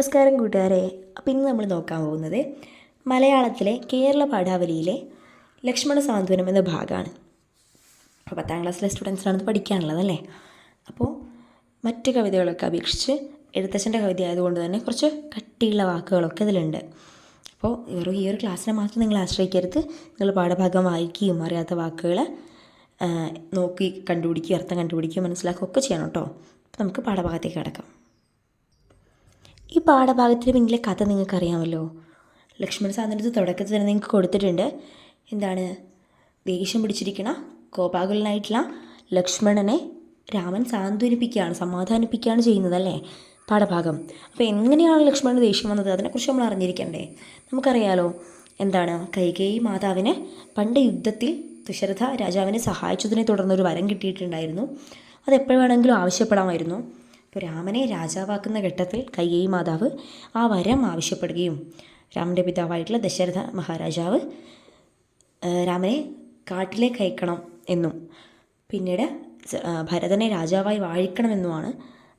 നമസ്കാരം കൂട്ടുകാരെ. അപ്പം ഇന്ന് നമ്മൾ നോക്കാൻ പോകുന്നത് മലയാളത്തിലെ കേരള പാഠാവലിയിലെ ലക്ഷ്മണ സാന്ത്വനം എന്ന ഭാഗമാണ്. അപ്പോൾ പത്താം ക്ലാസ്സിലെ സ്റ്റുഡൻസിനാണ് ഇത് പഠിക്കാനുള്ളത് അല്ലേ? അപ്പോൾ മറ്റ് കവിതകളൊക്കെ അപേക്ഷിച്ച് എഴുത്തച്ഛന്റെ കവിത ആയതുകൊണ്ട് തന്നെ കുറച്ച് കട്ടിയുള്ള വാക്കുകളൊക്കെ ഇതിലുണ്ട്. അപ്പോൾ വെറും ഈ ഒരു ക്ലാസ്സിനെ മാത്രം നിങ്ങൾ ആശ്രയിക്കരുത്. നിങ്ങൾ പാഠഭാഗം വായിക്കുകയും അറിയാത്ത വാക്കുകൾ നോക്കി കണ്ടുപിടിക്കുകയും അർത്ഥം കണ്ടുപിടിക്കുകയും മനസ്സിലാക്കുകയൊക്കെ ചെയ്യണം കേട്ടോ. നമുക്ക് പാഠഭാഗത്തേക്ക് കിടക്കാം. ഈ പാഠഭാഗത്തിന് പിന്നിലെ കഥ നിങ്ങൾക്കറിയാമല്ലോ. ലക്ഷ്മണ സാധനത്ത് തുടക്കത്തിൽ തന്നെ നിങ്ങൾക്ക് കൊടുത്തിട്ടുണ്ട്. എന്താണ്? ദേഷ്യം പിടിച്ചിരിക്കണ കോപാകുലനായിട്ടുള്ള ലക്ഷ്മണനെ രാമൻ സാന്ത്വനിപ്പിക്കുകയാണ് സമാധാനിപ്പിക്കുകയാണ് ചെയ്യുന്നത് അല്ലേ പാഠഭാഗം? അപ്പോൾ എങ്ങനെയാണ് ലക്ഷ്മണന് ദേഷ്യം വന്നത്? അതിനെക്കുറിച്ച് നമ്മൾ അറിഞ്ഞിരിക്കണ്ടേ. നമുക്കറിയാലോ എന്താണ്? കൈകേയി മാതാവിനെ പണ്ട് യുദ്ധത്തിൽ ദശരഥ രാജാവിനെ സഹായിച്ചതിനെ തുടർന്ന് ഒരു വരം കിട്ടിയിട്ടുണ്ടായിരുന്നു. അത് എപ്പോഴും വേണമെങ്കിലും ആവശ്യപ്പെടാമായിരുന്നു. അപ്പോൾ രാമനെ രാജാവാക്കുന്ന ഘട്ടത്തിൽ കൈകേയി മാതാവ് ആ വരം ആവശ്യപ്പെടുകയും രാമന്റെ പിതാവായിട്ടുള്ള ദശരഥ മഹാരാജാവ് രാമനെ കാട്ടിലേക്ക് അയക്കണം എന്നും പിന്നീട് ഭരതനെ രാജാവായി വാഴിക്കണമെന്നുമാണ്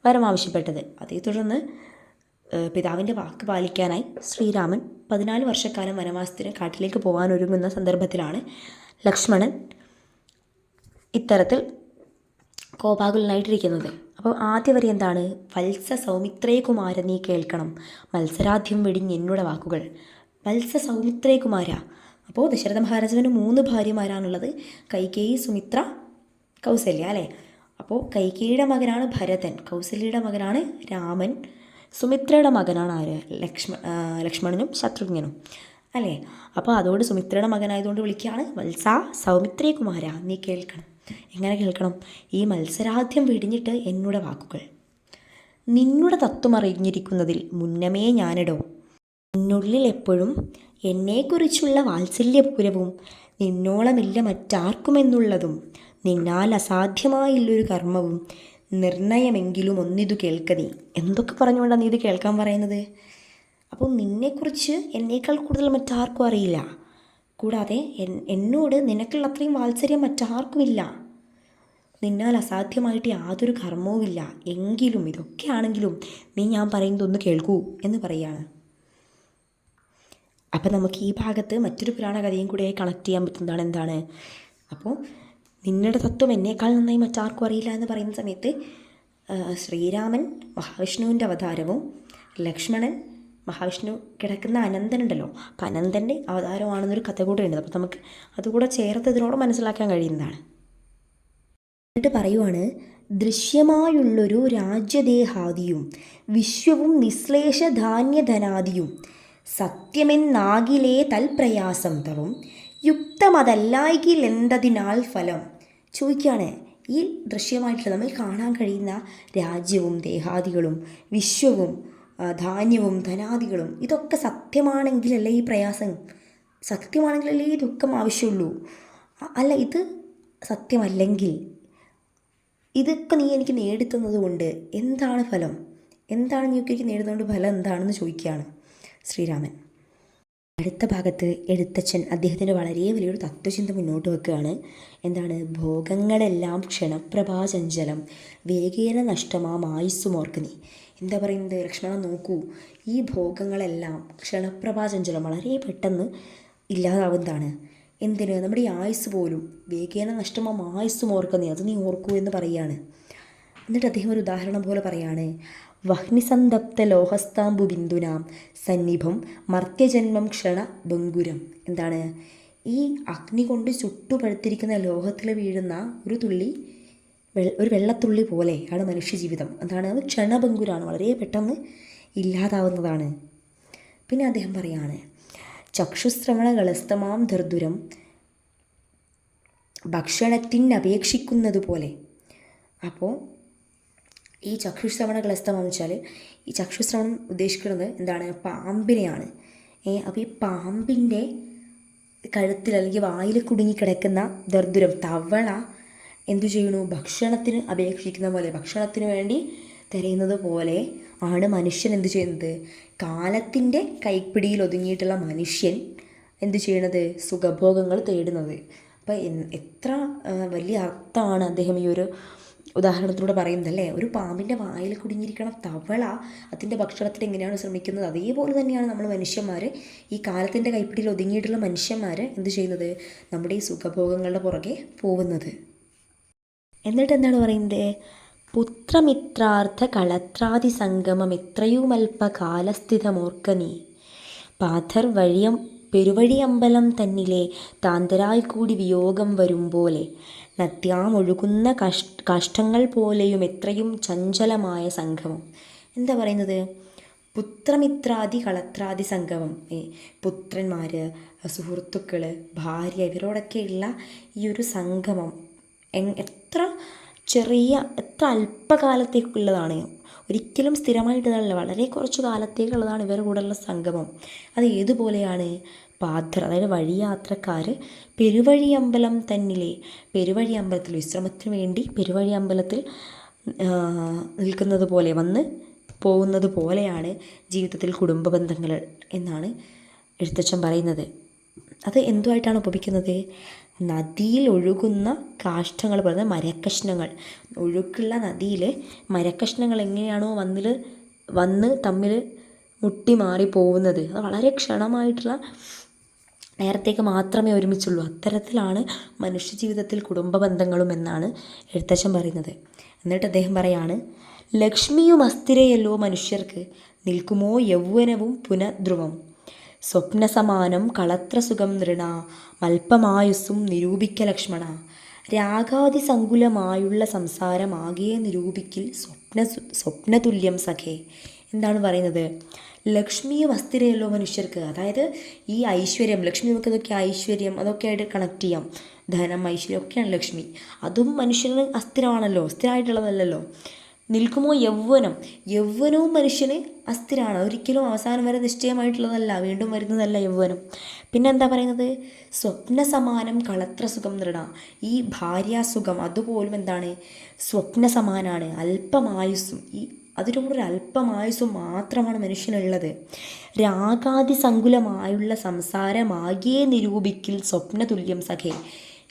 വരം ആവശ്യപ്പെട്ടത്. അതേ തുടർന്ന് പിതാവിന്റെ വാക്ക് പാലിക്കാനായി ശ്രീരാമൻ പതിനാല് വർഷക്കാലം വനവാസത്തിന് കാട്ടിലേക്ക് പോകാൻ ഒരുങ്ങുന്ന സന്ദർഭത്തിലാണ് ലക്ഷ്മണൻ ഇത്തരത്തിൽ കോപാകുലനായിട്ടിരിക്കുന്നത്. അപ്പോൾ ആദ്യ വരി എന്താണ്? വത്സ സൗമിത്രേ കുമാര നീ കേൾക്കണം. മത്സരാദ്യം വെടിഞ്ഞ് എന്നോട് വാക്കുകൾ. വത്സ സൗമിത്രേ കുമാര അപ്പോൾ ദശരഥ മഹാരാജാവിന് മൂന്ന് ഭാര്യമാരാണുള്ളത്. കൈകേയി സുമിത്ര കൗസല്യ അല്ലേ? അപ്പോൾ കൈകേയിയുടെ മകനാണ് ഭരതൻ. കൗസല്യയുടെ മകനാണ് രാമൻ. സുമിത്രയുടെ മകനാണ് ആര്? ലക്ഷ്മ ലക്ഷ്മണനും ശത്രുഘ്നും അല്ലേ? അപ്പോൾ അതുകൊണ്ട് സുമിത്രയുടെ മകനായതുകൊണ്ട് വിളിക്കുകയാണ്. വത്സ സൗമിത്രേ കുമാര നീ കേൾക്കണം. എങ്ങനെ കേൾക്കണം? ഈ മത്സരാദ്യം വെടിഞ്ഞിട്ട് എന്നോട് വാക്കുകൾ. നിന്നുടെ തത്വം അറിഞ്ഞിരിക്കുന്നതിൽ മുന്നമേ ഞാനിടോ. നിന്നുള്ളിൽ എപ്പോഴും എന്നെക്കുറിച്ചുള്ള വാത്സല്യപൂരവും നിന്നോളമില്ല മറ്റാർക്കുമെന്നുള്ളതും നിന്നാൽ അസാധ്യമായുള്ളൊരു കർമ്മവും നിർണയമെങ്കിലും ഒന്നിതു കേൾക്ക നീ. എന്തൊക്കെ പറഞ്ഞുകൊണ്ടാണ് നീ ഇത് കേൾക്കാൻ പറയുന്നത്? അപ്പോൾ നിന്നെക്കുറിച്ച് എന്നേക്കാൾ കൂടുതൽ മറ്റാർക്കും അറിയില്ല. കൂടാതെ എന്നോട് നിനക്കുള്ള അത്രയും വാത്സര്യം മറ്റാർക്കുമില്ല. നിന്നാൽ അസാധ്യമായിട്ട് യാതൊരു കർമ്മവുമില്ല. എങ്കിലും ഇതൊക്കെയാണെങ്കിലും നീ ഞാൻ പറയുന്നതൊന്ന് കേൾക്കൂ എന്ന് പറയുകയാണ്. അപ്പം നമുക്ക് ഈ ഭാഗത്ത് മറ്റൊരു പുരാണ കഥയും കൂടെ കണക്ട് ചെയ്യാൻ പറ്റുന്നതാണ് എന്താണ്? അപ്പോൾ നിന്നുടെ തത്വം എന്നേക്കാൾ നന്നായി മറ്റാർക്കും അറിയില്ല എന്ന് പറയുന്ന സമയത്ത് ശ്രീരാമൻ മഹാവിഷ്ണുവിന്റെ അവതാരവും ലക്ഷ്മണൻ മഹാവിഷ്ണു കിടക്കുന്ന അനന്തനുണ്ടല്ലോ. അപ്പം അനന്തന്റെ അവതാരമാണെന്നൊരു കഥ കൂടെ ഉണ്ട്. അപ്പോൾ നമുക്ക് അതുകൂടെ ചേർത്ത് ഇതിനോട് മനസ്സിലാക്കാൻ കഴിയുന്നതാണ്. എന്നിട്ട് പറയുവാണ് ദൃശ്യമായുള്ളൊരു രാജ്യദേഹാദിയും വിശ്വവും നിശ്ലേഷധാന്യധനാദിയും സത്യമെന്നാകിലേ തൽപ്രയാസം തവും യുക്തമതല്ലായികിലെന്തതിനാൽ ഫലം? ചോദിക്കുകയാണ് ഈ ദൃശ്യമായിട്ടുള്ള നമ്മൾ കാണാൻ കഴിയുന്ന രാജ്യവും ദേഹാദികളും വിശ്വവും ധാന്യവും ധനാദികളും ഇതൊക്കെ സത്യമാണെങ്കിലല്ലേ ഈ പ്രയാസം? സത്യമാണെങ്കിലല്ലേ ഈ ദുഃഖം ആവശ്യമുള്ളൂ അല്ല ഇത് സത്യമല്ലെങ്കിൽ ഇതൊക്കെ നീ എനിക്ക് നേടിത്തന്നത് കൊണ്ട് എന്താണ് ഫലം? എന്താണ് നീ ഒക്കെ എനിക്ക് നേടുന്നതുകൊണ്ട് ഫലം എന്താണെന്ന് ചോദിക്കുകയാണ് ശ്രീരാമൻ. അടുത്ത ഭാഗത്ത് എഴുത്തച്ഛൻ അദ്ദേഹത്തിന്റെ വളരെ വലിയൊരു തത്വചിന്ത മുന്നോട്ട് വെക്കുകയാണ്. എന്താണ്? ഭോഗങ്ങളെല്ലാം ക്ഷണപ്രഭാചഞ്ചലം വേഗേന നഷ്ടമാം ആയുസ്സുമോർക്ക് നീ. എന്താ പറയുന്നത്? ലക്ഷ്മണ നോക്കൂ ഈ ഭോഗങ്ങളെല്ലാം ക്ഷണപ്രഭാചഞ്ചലം വളരെ പെട്ടെന്ന് ഇല്ലാതാവുന്നതാണ്. എന്തിന്? നമ്മുടെ ഈ ആയുസ് പോലും വേഗേന നഷ്ടമാം ആയുസ്സും ഓർക്കുന്നേ അത് നീ ഓർക്കൂ എന്ന് പറയാണ്. എന്നിട്ട് അദ്ദേഹം ഒരു ഉദാഹരണം പോലെ പറയാണ്. വഹ്നിസന്തപ്ത ലോഹസ്താംബു ബിന്ദുനാം സന്നിഭം മർത്യജന്മം ക്ഷണ ബംഗുരം. എന്താണ്? ഈ അഗ്നി കൊണ്ട് ചുട്ടുപഴുത്തിരിക്കുന്ന ലോഹത്തിൽ വീഴുന്ന ഒരു തുള്ളി ഒരു വെള്ളത്തുള്ളി പോലെ ആണ് മനുഷ്യജീവിതം. എന്താണ്? അത് ക്ഷണഭങ്കുരാണ് വളരെ പെട്ടെന്ന് ഇല്ലാതാവുന്നതാണ്. പിന്നെ അദ്ദേഹം പറയാണ് ചക്ഷുശ്രവണ കളസ്തമാം ദർദുരം ഭക്ഷണത്തിനപേക്ഷിക്കുന്നത് പോലെ അപ്പോൾ ഈ ചക്ഷുശ്രവണ കളസ്തമം വെച്ചാൽ ഈ ചക്ഷുശ്രവണം ഉദ്ദേശിക്കുന്നത് എന്താണ്? പാമ്പിനെയാണ്. ഏ അപ്പോൾ ഈ പാമ്പിന്റെ കഴുത്തിൽ അല്ലെങ്കിൽ വായിൽ കുടുങ്ങി കിടക്കുന്ന ദർദുരം തവള എന്തു ചെയ്യണു ഭക്ഷണത്തിന് അപേക്ഷിക്കുന്ന പോലെ ഭക്ഷണത്തിന് വേണ്ടി തിരയുന്നത് പോലെ ആണ് മനുഷ്യൻ എന്ത് ചെയ്യുന്നത്? കാലത്തിന്റെ കൈപ്പിടിയിൽ ഒതുങ്ങിയിട്ടുള്ള മനുഷ്യൻ എന്ത് ചെയ്യണത്? സുഖഭോഗങ്ങൾ തേടുന്നത്. അപ്പം എത്ര വലിയ അർത്ഥമാണ് അദ്ദേഹം ഈ ഒരു ഉദാഹരണത്തിലൂടെ പറയുന്നത് അല്ലേ ഒരു പാമ്പിന്റെ വായിൽ കുടുങ്ങിയിരിക്കണ തവള അതിന്റെ ഭക്ഷണത്തിന് എങ്ങനെയാണ് ശ്രമിക്കുന്നത്? അതേപോലെ തന്നെയാണ് നമ്മൾ മനുഷ്യന്മാർ ഈ കാലത്തിന്റെ കൈപ്പിടിയിൽ ഒതുങ്ങിയിട്ടുള്ള മനുഷ്യന്മാർ എന്ത് ചെയ്യുന്നത്? നമ്മുടെ ഈ സുഖഭോഗങ്ങളുടെ പുറകെ പോകുന്നത്. എന്നിട്ട് എന്താണ് പറയുന്നത്? പുത്രമിത്രാർത്ഥ കളത്രാദി സംഗമം എത്രയുമൽപ കാലസ്ഥിതമോർക്ക നീ. പാഥർ വഴിയം പെരുവഴിയമ്പലം തന്നിലെ താന്തരായി കൂടി വിയോഗം പോലെ നദ്യാമൊഴുകുന്ന കഷ് കാഷ്ടങ്ങൾ പോലെയും എത്രയും ചഞ്ചലമായ സംഗമം. എന്താ പറയുന്നത്? പുത്രമിത്രാദി കളത്രാദി സംഗമം പുത്രന്മാർ സുഹൃത്തുക്കൾ ഭാര്യ ഇവരോടൊക്കെയുള്ള ഈ ഒരു സംഗമം. എത്ര ചെറിയ എത്ര അല്പകാലത്തേക്കുള്ളതാണ്. ഒരിക്കലും സ്ഥിരമായിട്ടുള്ളതല്ല വളരെ കുറച്ച് കാലത്തേക്കുള്ളതാണ് ഇവരുടെ കൂടെയുള്ള സംഗമം. അത് ഏതുപോലെയാണ്? പാത്ര അതായത് വഴിയാത്രക്കാർ പെരുവഴി അമ്പലം തന്നിലെ പെരുവഴി അമ്പലത്തിൽ വിശ്രമത്തിന് വേണ്ടി പെരുവഴി അമ്പലത്തിൽ നിൽക്കുന്നത് പോലെ വന്ന് പോകുന്നത് പോലെയാണ് ജീവിതത്തിൽ കുടുംബ ബന്ധങ്ങൾ എന്നാണ് എഴുത്തച്ഛൻ പറയുന്നത്. അത് എന്തുമായിട്ടാണ് ഉപമിക്കുന്നത് നദിയിൽ ഒഴുകുന്ന കാഷ്ടങ്ങൾ പറയുന്നത് മരക്കഷ്ണങ്ങൾ. ഒഴുക്കുള്ള നദിയിൽ മരക്കഷ്ണങ്ങൾ എങ്ങനെയാണോ വന്നിൽ വന്ന് തമ്മിൽ മുട്ടി മാറി പോകുന്നത്. അത് വളരെ ക്ഷണമായിട്ടുള്ള നേരത്തേക്ക് മാത്രമേ ഒരുമിച്ചുള്ളൂ. അത്തരത്തിലാണ് മനുഷ്യജീവിതത്തിൽ കുടുംബ ബന്ധങ്ങളും എന്നാണ് എഴുത്തച്ഛൻ പറയുന്നത്. എന്നിട്ട് അദ്ദേഹം പറയാണ് ലക്ഷ്മിയും അസ്ഥിരയല്ലോ മനുഷ്യർക്ക്. നിൽക്കുമോ യൗവനവും പുനഃധ്രുവം. സ്വപ്നസമാനം കളത്രസുഖം നൃണ മൽപ്പമായുസ്സും നിരൂപിക്ക ലക്ഷ്മണ. രാഗാതിസങ്കുലമായുള്ള സംസാരമാകെ നിരൂപിക്കിൽ സ്വപ്ന സ്വപ്നതുല്യം സഖേ. എന്താണ് പറയുന്നത്? ലക്ഷ്മിയെ വസ്തിരയല്ലോ മനുഷ്യർക്ക് അതായത് ഈ ഐശ്വര്യം ലക്ഷ്മി നമുക്ക് അതൊക്കെ ഐശ്വര്യം അതൊക്കെ ആയിട്ട് കണക്ട് ചെയ്യാം. ധനം ഐശ്വര്യം ഒക്കെയാണ് ലക്ഷ്മി. അതും മനുഷ്യന് അസ്ഥിരമാണല്ലോ സ്ഥിരമായിട്ടുള്ളതല്ലല്ലോ നിൽക്കുമോ യൗവനം യൗവനവും മനുഷ്യന് അസ്ഥിരമാണ് ഒരിക്കലും അവസാനം വരെ നിശ്ചയമായിട്ടുള്ളതല്ല വീണ്ടും വരുന്നതല്ല യൗവനം പിന്നെ എന്താ പറയുന്നത്? സ്വപ്ന സമാനം കളത്ര സുഖം നൃണ ഈ ഭാര്യാസുഖം അതുപോലും എന്താണ്? സ്വപ്ന സമാനാണ് അല്പമായുസ്സും. ഈ അതിനോട് ഒരു അല്പമായുസ്സും മാത്രമാണ് മനുഷ്യനുള്ളത്. രാഗാതിസങ്കുലമായുള്ള സംസാരമാകെ നിരൂപിക്കിൽ സ്വപ്നതുല്യം സഖേ.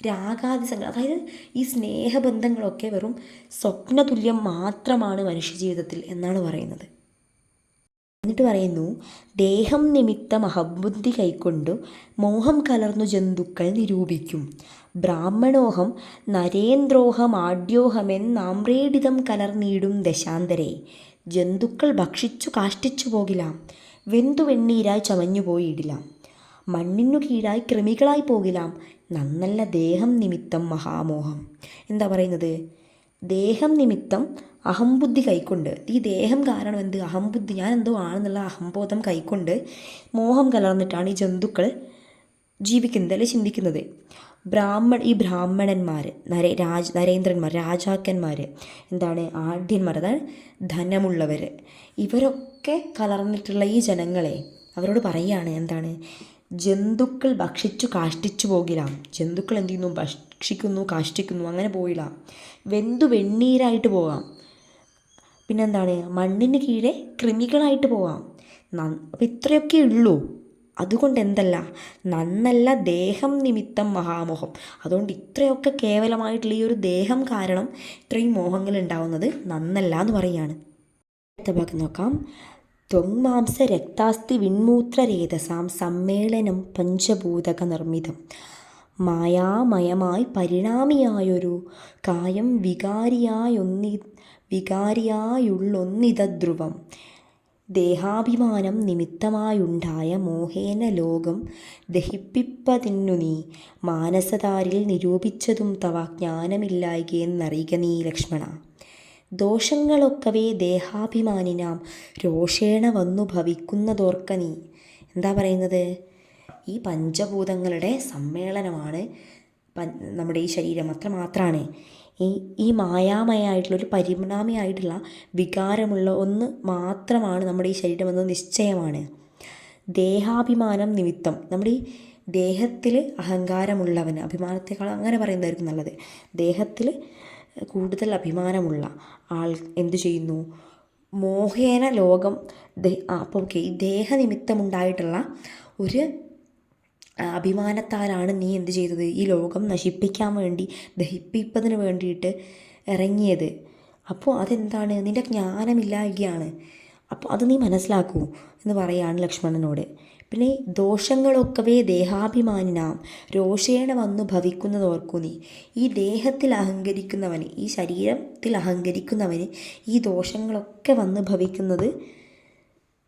രാഗാതിസങ്ക അതായത് ഈ സ്നേഹബന്ധങ്ങളൊക്കെ വെറും സ്വപ്നതുല്യം മാത്രമാണ് മനുഷ്യജീവിതത്തിൽ എന്നാണ് പറയുന്നത്. എന്നിട്ട് പറയുന്നു ദേഹം നിമിത്തം അഹബുദ്ധി കൈക്കൊണ്ടു മോഹം കലർന്നു ജന്തുക്കൾ നിരൂപിക്കും. ബ്രാഹ്മണോഹം നരേന്ദ്രോഹം ആഢ്യോഹമെന്നാമ്രേഡിതം കലർന്നീടും ദശാന്തരെ. ജന്തുക്കൾ ഭക്ഷിച്ചു കാഷ്ടിച്ചു പോകില്ല വെന്തു വെണ്ണീരായി ചമഞ്ഞു പോയിടിലാം മണ്ണിനു കീഴായി കൃമികളായി പോകിലാം. നന്നല്ല ദേഹം നിമിത്തം മഹാമോഹം. എന്താ പറയുന്നത്? ദേഹം നിമിത്തം അഹംബുദ്ധി കൈക്കൊണ്ട്. ഈ ദേഹം കാരണം എന്ത്? അഹംബുദ്ധി. ഞാൻ എന്തോ ആണെന്നുള്ള അഹംബോധം കൈക്കൊണ്ട് മോഹം കലർന്നിട്ടാണ് ഈ ജന്തുക്കൾ ജീവിക്കുന്നത് അല്ലെ? ചിന്തിക്കുന്നത്. ബ്രാഹ്മൺ ഈ ബ്രാഹ്മണന്മാർ നരേ രാജ നരേന്ദ്രന്മാർ രാജാക്കന്മാർ എന്താണ്? ആഢ്യന്മാർ അതായത് ധനമുള്ളവർ ഇവരൊക്കെ കലർന്നിട്ടുള്ള ഈ ജനങ്ങളെ അവരോട് പറയുകയാണ് എന്താണ്? ജന്തുക്കൾ ഭക്ഷിച്ചു കാഷ്ടിച്ചു പോകില്ല. ജന്തുക്കൾ എന്ത് ചെയ്യുന്നു? ഭക്ഷിക്കുന്നു കാഷ്ടിക്കുന്നു അങ്ങനെ പോയില്ല വെന്തു വെണ്ണീരായിട്ട് പോകാം. പിന്നെന്താണ്? മണ്ണിന് കീഴെ കൃമികളായിട്ട് പോകാം. അപ്പം ഇത്രയൊക്കെ ഉള്ളൂ. അതുകൊണ്ട് എന്തല്ല? നന്നല്ല ദേഹം നിമിത്തം മഹാമോഹം. അതുകൊണ്ട് ഇത്രയൊക്കെ കേവലമായിട്ടുള്ള ഈ ഒരു ദേഹം കാരണം ഇത്രയും മോഹങ്ങൾ ഉണ്ടാവുന്നത് നന്നല്ല എന്ന് പറയുകയാണ്. അടുത്ത ഭാഗം നോക്കാം. ത്വങ്മാംസ രക്താസ്തി വിൺമൂത്രരേതസാം സമ്മേളനം പഞ്ചഭൂതക നിർമ്മിതം മായാമയമായി പരിണാമിയായൊരു കായം വികാരിയായൊന്നി വികാരിയായുള്ളൊന്നിത ധ്രുവം ദേഹാഭിമാനം നിമിത്തമായുണ്ടായ മോഹേന ലോകം ദഹിപ്പിപ്പതിന്നു നീ. മാനസതാരിൽ നിരൂപിച്ചതും തവ ജ്ഞാനമില്ലായികയെന്നറിയുക നീ ലക്ഷ്മണ. ദോഷങ്ങളൊക്കവേ ദേഹാഭിമാനിനാം. രോഷേണ വന്നു ഭവിക്കുന്നതോർക്ക നീ. എന്താ പറയുന്നത്? ഈ പഞ്ചഭൂതങ്ങളുടെ സമ്മേളനമാണ് നമ്മുടെ ഈ ശരീരം അത്ര മാത്രമാണ് ഈ ഈ മായാമയായിട്ടുള്ള ഒരു പരിണാമിയായിട്ടുള്ള വികാരമുള്ള ഒന്ന് മാത്രമാണ് നമ്മുടെ ഈ ശരീരം എന്നത് നിശ്ചയമാണ്. ദേഹാഭിമാനം നിമിത്തം. നമ്മുടെ ഈ ദേഹത്തിൽ അഹങ്കാരമുള്ളവന് അഭിമാനത്തെക്കാൾ അങ്ങനെ പറയുന്നതായിരിക്കും നല്ലത്. ദേഹത്തിൽ കൂടുതൽ അഭിമാനമുള്ള ആൾ എന്തു ചെയ്യുന്നു? മോഹേന ലോകം അപ്പോൾ ഓക്കെ ഈ ദേഹനിമിത്തമുണ്ടായിട്ടുള്ള ഒരു അഭിമാനത്താലാണ് നീ എന്ത് ചെയ്തത്? ഈ ലോകം നശിപ്പിക്കാൻ വേണ്ടി ദഹിപ്പിപ്പതിന് വേണ്ടിയിട്ട് ഇറങ്ങിയത്. അപ്പോൾ അതെന്താണ്? നിന്റെ ജ്ഞാനമില്ലായ്കയാണ്. അപ്പോൾ അത് നീ മനസ്സിലാക്കൂ എന്ന് പറയാണ് ലക്ഷ്മണനോട്. പിന്നെ ദോഷങ്ങളൊക്കവേ ദേഹാഭിമാനിനാം. രോഷേണ വന്നു ഭവിക്കുന്നതോർക്കു നീ. ഈ ദേഹത്തിൽ അഹങ്കരിക്കുന്നവന് ഈ ശരീരത്തിൽ അഹങ്കരിക്കുന്നവന് ഈ ദോഷങ്ങളൊക്കെ വന്ന് ഭവിക്കുന്നത്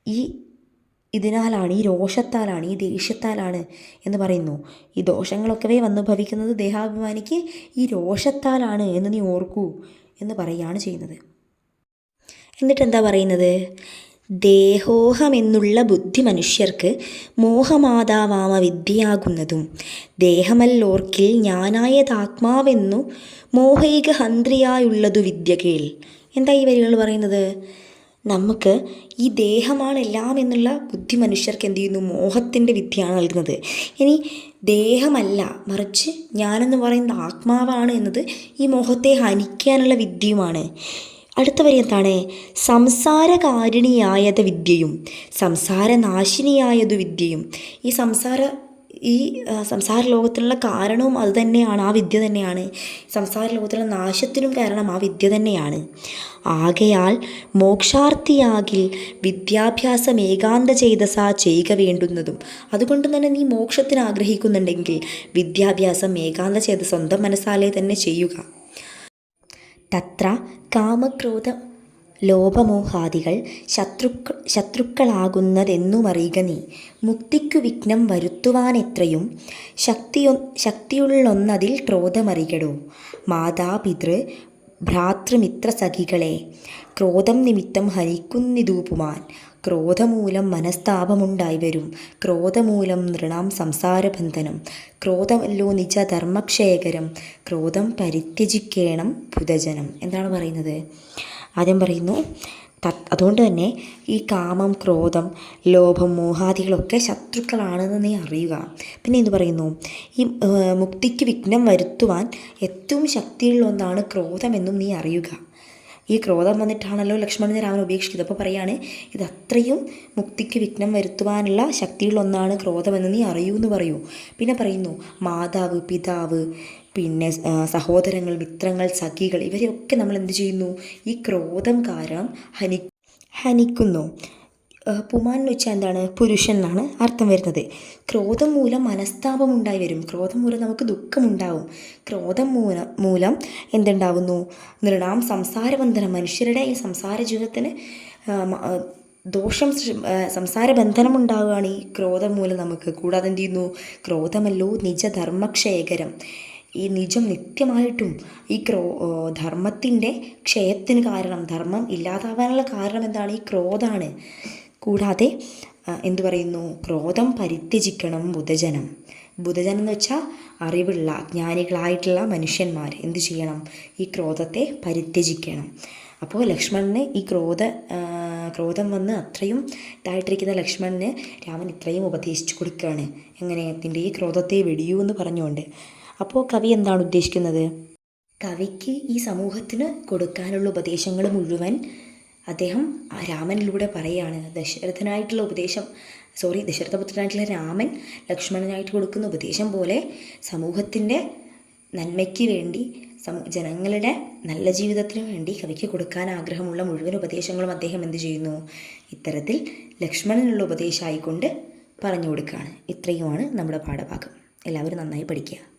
ഈ ഇതിനാലാണ് ഈ രോഷത്താലാണ് ഈ ദേഷ്യത്താലാണ് എന്ന് പറയുന്നു. ഈ ദോഷങ്ങളൊക്കവേ വന്ന് ഭവിക്കുന്നത് ദേഹാഭിമാനിക്ക് ഈ രോഷത്താലാണ് എന്ന് നീ ഓർക്കൂ എന്ന് പറയുകയാണ് ചെയ്യുന്നത്. എന്നിട്ട് എന്താ പറയുന്നത്? ദേഹോഹമെന്നുള്ള ബുദ്ധി മനുഷ്യർക്ക് മോഹമാതാവാമ വിദ്യയാകുന്നതും ദേഹമല്ലോർക്കിൽ ഞാനായതാത്മാവെന്നു മോഹൈക ഹന്ത്രിയായുള്ളതു വിദ്യ കേൾ. എന്താ ഈ വരികൾ പറയുന്നത്? നമുക്ക് ഈ ദേഹമാണ് എല്ലാം എന്നുള്ള ബുദ്ധി മനുഷ്യർക്ക് എന്ത് ചെയ്യുന്നു? മോഹത്തിന്റെ വിദ്യയാണ് നൽകുന്നത്. ഇനി ദേഹമല്ല മറിച്ച് ഞാനെന്ന് പറയുന്ന ആത്മാവാണ് എന്നത് ഈ മോഹത്തെ ഹനിക്കാനുള്ള വിദ്യയുമാണ്. അടുത്ത വരി എന്താണ് സംസാരകാരിണിയായത് വിദ്യയും സംസാരനാശിനിയായത് വിദ്യയും. ഈ സംസാര ഈ സംസാര ലോകത്തിലുള്ള കാരണവും അത് തന്നെയാണ് ആ വിദ്യ തന്നെയാണ്. സംസാര ലോകത്തിലുള്ള നാശത്തിനും കാരണം ആ വിദ്യ തന്നെയാണ്. ആകയാൽ മോക്ഷാർത്ഥിയാകിൽ വിദ്യാഭ്യാസം ഏകാന്ത ചെയ്തസ ചെയ്യുക വേണ്ടുന്നതും. അതുകൊണ്ട് തന്നെ നീ മോക്ഷത്തിന് ആഗ്രഹിക്കുന്നുണ്ടെങ്കിൽ വിദ്യാഭ്യാസം ഏകാന്ത ചെയ്ത് സ്വന്തം മനസ്സാലെ തന്നെ ചെയ്യുക. തത്ര കാമക്രോധ ലോഭമോഹാദികൾ ശത്രുക്ക ശത്രുക്കളാകുന്നതെന്നുമറിയുക നീ. മുക്തിക്കു വിഘ്നം വരുത്തുവാനെത്രയും ശക്തിയൊ ശക്തിയുള്ളൊന്നതിൽ ക്രോധമറികടോ. മാതാപിതൃ ഭ്രാതൃമിത്ര സഖികളെ ക്രോധം നിമിത്തം ഹനിക്കുന്നിതൂപുമാൻ ക്രോധമൂലം മനസ്താപമുണ്ടായി വരും. ക്രോധമൂലം നൃണാം സംസാരബന്ധനം. ക്രോധമല്ലോ നിജ ധർമ്മക്ഷേകരം ക്രോധം പരിത്യജിക്കേണം ബുധജനം എന്താണ് പറയുന്നത്? ആദ്യം പറയുന്നു അതുകൊണ്ട് തന്നെ ഈ കാമം ക്രോധം ലോഭം മോഹാദികളൊക്കെ ശത്രുക്കളാണെന്ന് നീ അറിയുക. പിന്നെ എന്ത് പറയുന്നു ഈ മുക്തിക്ക് വിഘ്നം വരുത്തുവാൻ ഏറ്റവും ശക്തിയുള്ള ഒന്നാണ് ക്രോധമെന്നും നീ അറിയുക. ഈ ക്രോധം വന്നിട്ടാണല്ലോ ലക്ഷ്മണനെ രാമൻ ഉപേക്ഷിച്ചത്. അപ്പോൾ പറയാണ് ഇത് മുക്തിക്ക് വിഘ്നം വരുത്തുവാനുള്ള ശക്തിയുള്ള ഒന്നാണ് ക്രോധമെന്ന് നീ അറിയൂ എന്ന് പറയൂ. പിന്നെ പറയുന്നു മാതാവ് പിതാവ് പിന്നെ സഹോദരങ്ങൾ മിത്രങ്ങൾ സഖികൾ ഇവരെയൊക്കെ നമ്മൾ എന്ത് ചെയ്യുന്നു? ഈ ക്രോധം കാരണം ഹനി ഹനിക്കുന്നു. പുമാൻ എന്ന് വെച്ചാൽ എന്താണ്? പുരുഷൻ എന്നാണ് അർത്ഥം വരുന്നത്. ക്രോധം മൂലം മനസ്താപം ഉണ്ടായി വരും. ക്രോധം മൂലം നമുക്ക് ദുഃഖമുണ്ടാവും. ക്രോധം മൂലം മൂലം എന്തുണ്ടാവുന്നു? നൃണാം സംസാരബന്ധനം. മനുഷ്യരുടെ ഈ സംസാര ജീവിതത്തിന് ദോഷം സംസാര ബന്ധനം ഉണ്ടാവുകയാണ് ഈ ക്രോധം മൂലം നമുക്ക്. കൂടാതെ എന്ത് ചെയ്യുന്നു? ക്രോധമല്ലോ നിജധർമ്മക്ഷയകരം ഈ നിജം നിത്യമായിട്ടും ഈ ക്രോ ധർമ്മത്തിന്റെ ക്ഷയത്തിന് കാരണം ധർമ്മം ഇല്ലാതാവാനുള്ള കാരണം എന്താണ്? ഈ ക്രോധാണ്. കൂടാതെ എന്തു പറയുന്നു? ക്രോധം പരിത്യജിക്കണം ബുധജനം. ബുധജനം എന്ന് വെച്ചാൽ അറിവുള്ള ജ്ഞാനികളായിട്ടുള്ള മനുഷ്യന്മാർ എന്തു ചെയ്യണം? ഈ ക്രോധത്തെ പരിത്യജിക്കണം. അപ്പോൾ ലക്ഷ്മണന് ഈ ക്രോധ ക്രോധം വന്ന് അത്രയും ഇതായിട്ടിരിക്കുന്ന ലക്ഷ്മണന് രാമൻ ഇത്രയും ഉപദേശിച്ചു കൊടുക്കുകയാണ് എങ്ങനെ? നിന്റെ ഈ ക്രോധത്തെ വെടിയൂ എന്ന് പറഞ്ഞുകൊണ്ട്. അപ്പോൾ കവി എന്താണ് ഉദ്ദേശിക്കുന്നത്? കവിക്ക് ഈ സമൂഹത്തിന് കൊടുക്കാനുള്ള ഉപദേശങ്ങൾ മുഴുവൻ അദ്ദേഹം ആ രാമനിലൂടെ പറയുകയാണ്. ദശരഥനായിട്ടുള്ള ഉപദേശം സോറി ദശരഥപുത്രനായിട്ടുള്ള രാമൻ ലക്ഷ്മണനായിട്ട് കൊടുക്കുന്ന ഉപദേശം പോലെ സമൂഹത്തിന്റെ നന്മയ്ക്ക് വേണ്ടി ജനങ്ങളുടെ നല്ല ജീവിതത്തിന് വേണ്ടി കവിക്ക് കൊടുക്കാൻ ആഗ്രഹമുള്ള മുഴുവൻ ഉപദേശങ്ങളും അദ്ദേഹം എന്ത് ചെയ്യുന്നു? ഇത്തരത്തിൽ ലക്ഷ്മണനുള്ള ഉപദേശമായിക്കൊണ്ട് പറഞ്ഞു കൊടുക്കുകയാണ്. ഇത്രയുമാണ് നമ്മുടെ പാഠഭാഗം. എല്ലാവരും നന്നായി പഠിക്കുക.